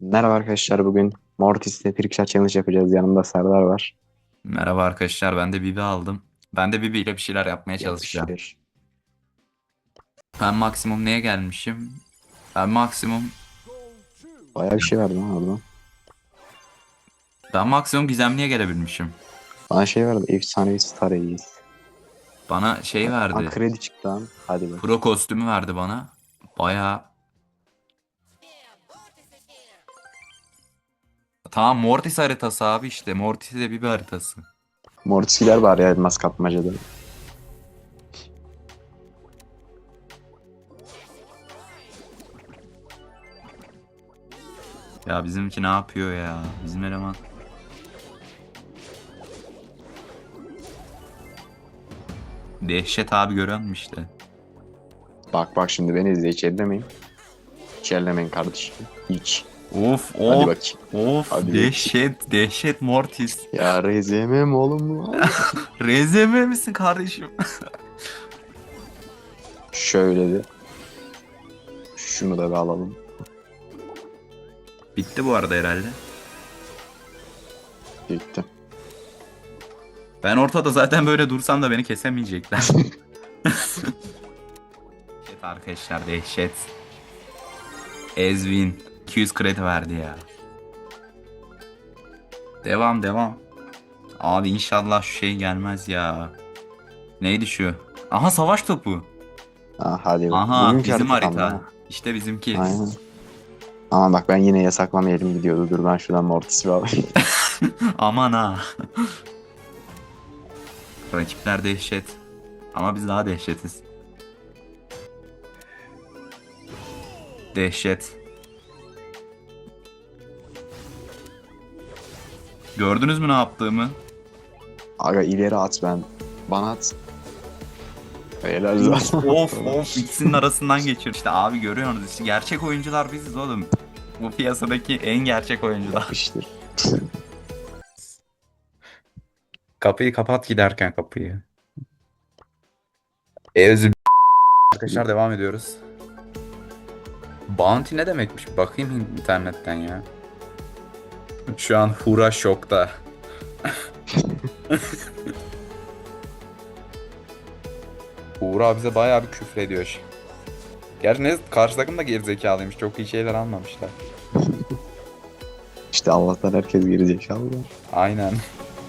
Merhaba arkadaşlar bugün Mortis'le Trickshot Challenge yapacağız. Yanımda Serdar var. Merhaba arkadaşlar, ben de Bibi aldım. Ben de Bibi ile bir şeyler yapmaya çalışacağım. Yapıştır. Ben maksimum neye gelmişim? Ben maksimum, Bayağı bir şey verdi lan orada. ben maksimum gizemliye gelebilmişim. Bana şey verdi. Efsanevi Star Ace. Bana şey Aa, verdi. kredi çıktı lan. Hadi bak. Pro kostümü verdi bana. Baya. Tamam Mortis haritası abi işte. Mortis de Bibi haritası. Mortis gider bari ya elmas kapmacada. Ya bizimki ne yapıyor ya? Bizim eleman. Dehşet abi görüyor musun işte? Bak bak şimdi beni izle hiç ellemeyin. Hiç ellemeyin kardeşim. Hiç. Of Hadi of bakayım. of Hadi dehşet dehşet Mortis. Ya rezemem oğlum bu. Rezeme misin kardeşim? Şöyle de. Şunu da bir alalım. Bitti bu arada herhalde. Gitti. Ben ortada zaten böyle dursam da beni kesemeyecekler. dehşet arkadaşlar dehşet. Ezvin 200 kredi verdi ya. Devam devam. Abi inşallah şu şey gelmez ya. Neydi şu? Aha savaş topu. Ha, hadi. Aha Bugünkü bizim harita. İşte bizimki. Aynen. Ama bak ben yine yasaklama yerim gidiyordu. Dur ben şuradan Mortis'i alayım. Aman ha. Rakipler dehşet. Ama biz daha dehşetiz. Dehşet. Gördünüz mü ne yaptığımı? Aga ileri at ben. Bana at. Helal zaten. of of ikisinin arasından geçiyor. İşte abi görüyorsunuz işte gerçek oyuncular biziz oğlum. Bu piyasadaki en gerçek oyuncular. Yapıştır. Kapıyı kapat giderken kapıyı. Evzi Arkadaşlar devam ediyoruz. Bounty ne demekmiş? Bakayım internetten ya. Şu an Hura şokta. Hura bize bayağı bir küfür ediyor. Gerçi ne karşı takım da gerizekalıymış. Çok iyi şeyler almamışlar. İşte Allah'tan herkes girecek abi. Aynen.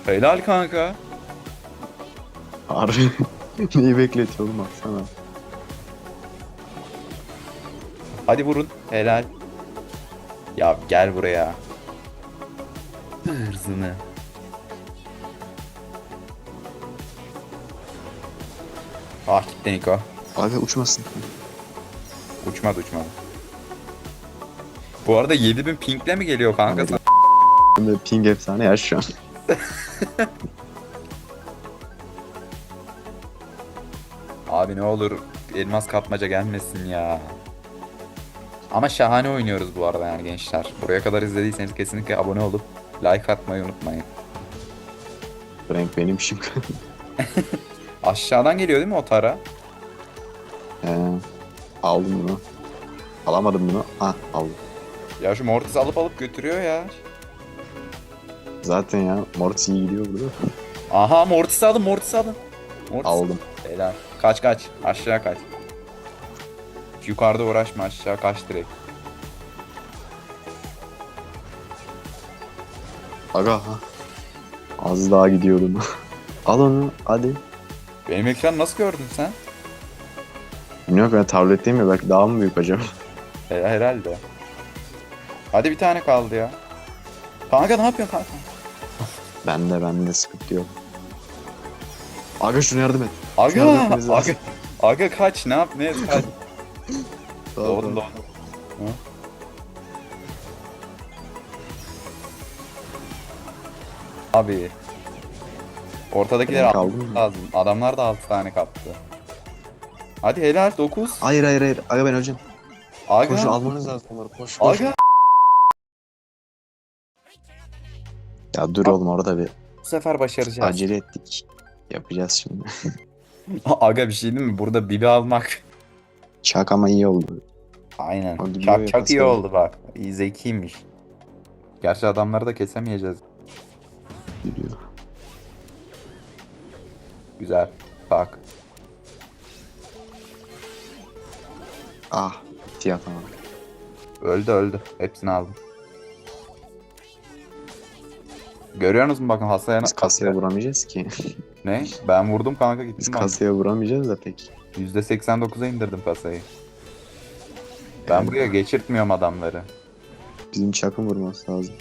Helal kanka. Harbi. Neyi bekletiyor oğlum baksana. Hadi vurun. Helal. Ya gel buraya. Hırzını. Ah gitti Niko. Abi uçmasın. Uçmadı uçmadı. Bu arada 7000 pingle mi geliyor kanka? Abi, Şimdi ping efsane ya şu an. Abi ne olur elmas kapmaca gelmesin ya. Ama şahane oynuyoruz bu arada yani gençler. Buraya kadar izlediyseniz kesinlikle abone olup like atmayı unutmayın. Renk benim şimdi. Aşağıdan geliyor değil mi o tara? He. Aldım bunu. Alamadım bunu. Ha aldım. Ya şu Mortis alıp alıp götürüyor ya. Zaten ya Mortis iyi gidiyor burada. Aha Mortis aldım Mortis aldım. Mortis. Aldım. Helal. Kaç kaç. Aşağı kaç. Yukarıda uğraşma aşağı kaç direkt. Aga. Az daha gidiyordum. Al onu hadi. Benim ekran nasıl gördün sen? Bilmiyorum ben tabletteyim ya belki daha mı büyük acaba? Her herhalde. Hadi bir tane kaldı ya. Kanka ne yapıyorsun kanka? Bende bende sıkıntı yok. Aga şunu yardım et. Aga, bakmamız aga, lazım. aga kaç ne yap ne kaç. Tamam, doğdum tamam. doğdum. Hı? Abi. Ortadakileri Ben almamız kaldım mı? lazım. Adamlar da 6 tane kaptı. Hadi helal 9. Hayır hayır hayır. Aga ben öleceğim. Aga. Koş almanız lazım onları. Koş koş. Aga. Ya dur oğlum orada bir Bu sefer başaracağız. acele ettik. Yapacağız şimdi. Aga bir şey değil mi? Burada Bibi almak. Çak ama iyi oldu. Aynen. O Çak çak iyi oldu bak. İyi zekiymiş. Gerçi adamları da kesemeyeceğiz. Gidiyor. Güzel. Bak. Ah. Tiyatama. Öldü öldü. Hepsini aldım. Görüyorsunuz mu bakın hasaya Biz kasaya vuramayacağız ki. Ne? Ben vurdum kanka Biz gittim. bak. kasaya vuramayacağız da pek. %89'a indirdim kasayı. Ben Yani buraya geçirtmiyorum adamları. Bizim çakın vurması lazım.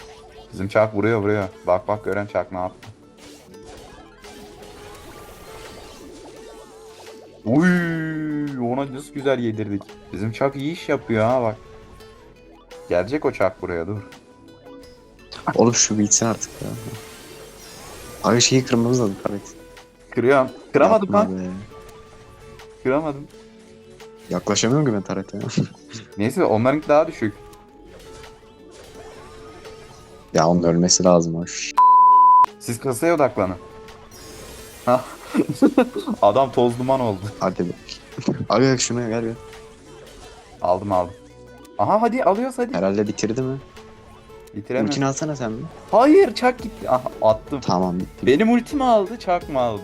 Bizim çak vuruyor vuruyor. Bak bak gören çak ne yaptı. Uy, ona nasıl güzel yedirdik. Bizim çak iyi iş yapıyor ha bak. Gelecek o çak buraya dur. Oğlum şu bitsin artık ya. Abi şeyi kırmamız lazım Karet. Kırıyorum. Kıramadım Yapma lan. be. Kıramadım. Yaklaşamıyorum ki ben Taret'e. Neyse onlarınki daha düşük. Ya onun ölmesi lazım. Şş, Siz kasaya odaklanın. Hah. Adam toz duman oldu. Hadi be. Abi bak şuna gel bir. Aldım aldım. Aha hadi alıyoruz hadi. Herhalde bitirdi mi? Bitiremem. Ultini alsana sen mi? Hayır çak gitti. Aha attım. Tamam bitti. Benim ultimi aldı çak mı aldı?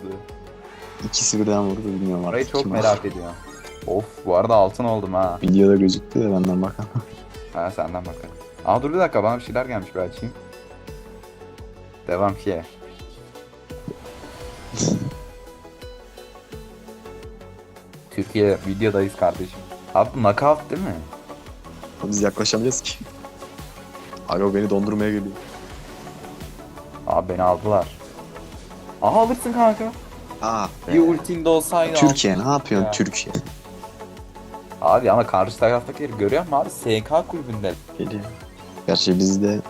İkisi birden vurdu bilmiyorum artık. Orayı çok merak ediyorum. Of bu arada altın oldum ha. Videoda gözüktü de benden bakalım. Ha senden bakalım. Aa dur bir dakika bana bir şeyler gelmiş bir açayım. Devam ki. Türkiye videodayız kardeşim. Abi bu knockout değil mi? Biz yaklaşamayız ki. Abi o beni dondurmaya geliyor. Abi beni aldılar. Aha alırsın kanka. Aa Bir ultinde olsaydı. Türkiye ne yapıyorsun Ya. Türkiye? Abi ama karşı taraftakileri görüyor musun abi? SK kulübünde. Geliyor. Gerçi bizde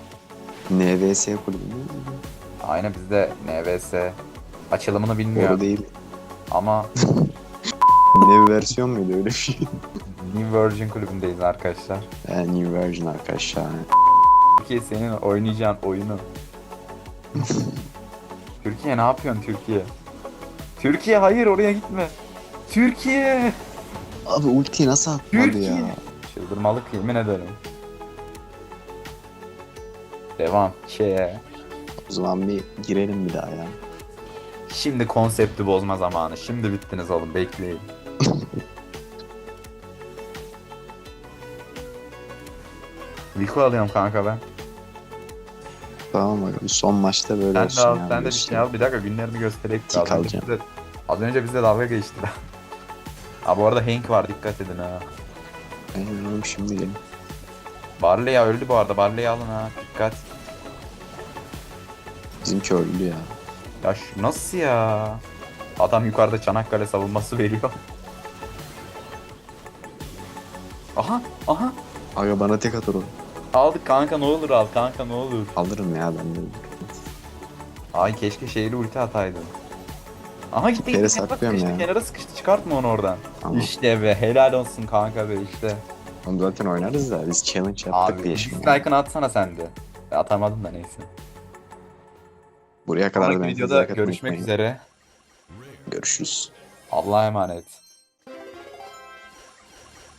NVS kulübü? Aynen bizde NVS. Açılımını Doğru bilmiyorum değil. ama New versiyon muydu öyle bir şey? New Virgin kulübündeyiz arkadaşlar. Yani new version arkadaşlar. Türkiye senin oynayacağın oyunu. Türkiye ne yapıyorsun Türkiye? Türkiye hayır oraya gitme. Türkiye. Abi ultiyi nasıl atmadı Türkiye. ya? Çıldırmalık yemin ederim. Devam. Şey. O zaman bir girelim bir daha ya. Şimdi konsepti bozma zamanı. Şimdi bittiniz oğlum bekleyin. Rico alıyorum kanka ben. Tamam bakalım son maçta böyle Sen de olsun al, ya. sen de bir şey al. Bir dakika günlerimi göstereyim. Tik Az önce alacağım. bize- Az önce bizde dalga geçtiler. ha bu arada Hank var dikkat edin ha. Oğlum şimdi gelin. Barley ya öldü bu arada. Barley'i alın ha. Dikkat. Bizimki öldü ya. Ya şu nasıl ya? Adam yukarıda Çanakkale savunması veriyor. Aha aha. Aga bana tek atar o. Aldık kanka ne olur al kanka ne olur. Alırım ya ben de. Ay keşke şehri ulti ataydın. Aha gitti Kere gitti. Bak, sıkıştı, ya. Kenara sıkıştı çıkartma onu oradan. Tamam. İşte be helal olsun kanka be işte. Onu zaten oynarız da biz challenge yaptık Abi diye şimdi. dislike'ını atsana sen de. Atamadım da neyse. Buraya kadar da Sonraki ben videoda görüşmek unutmayın. üzere. Görüşürüz. Allah'a emanet.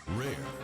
Rare.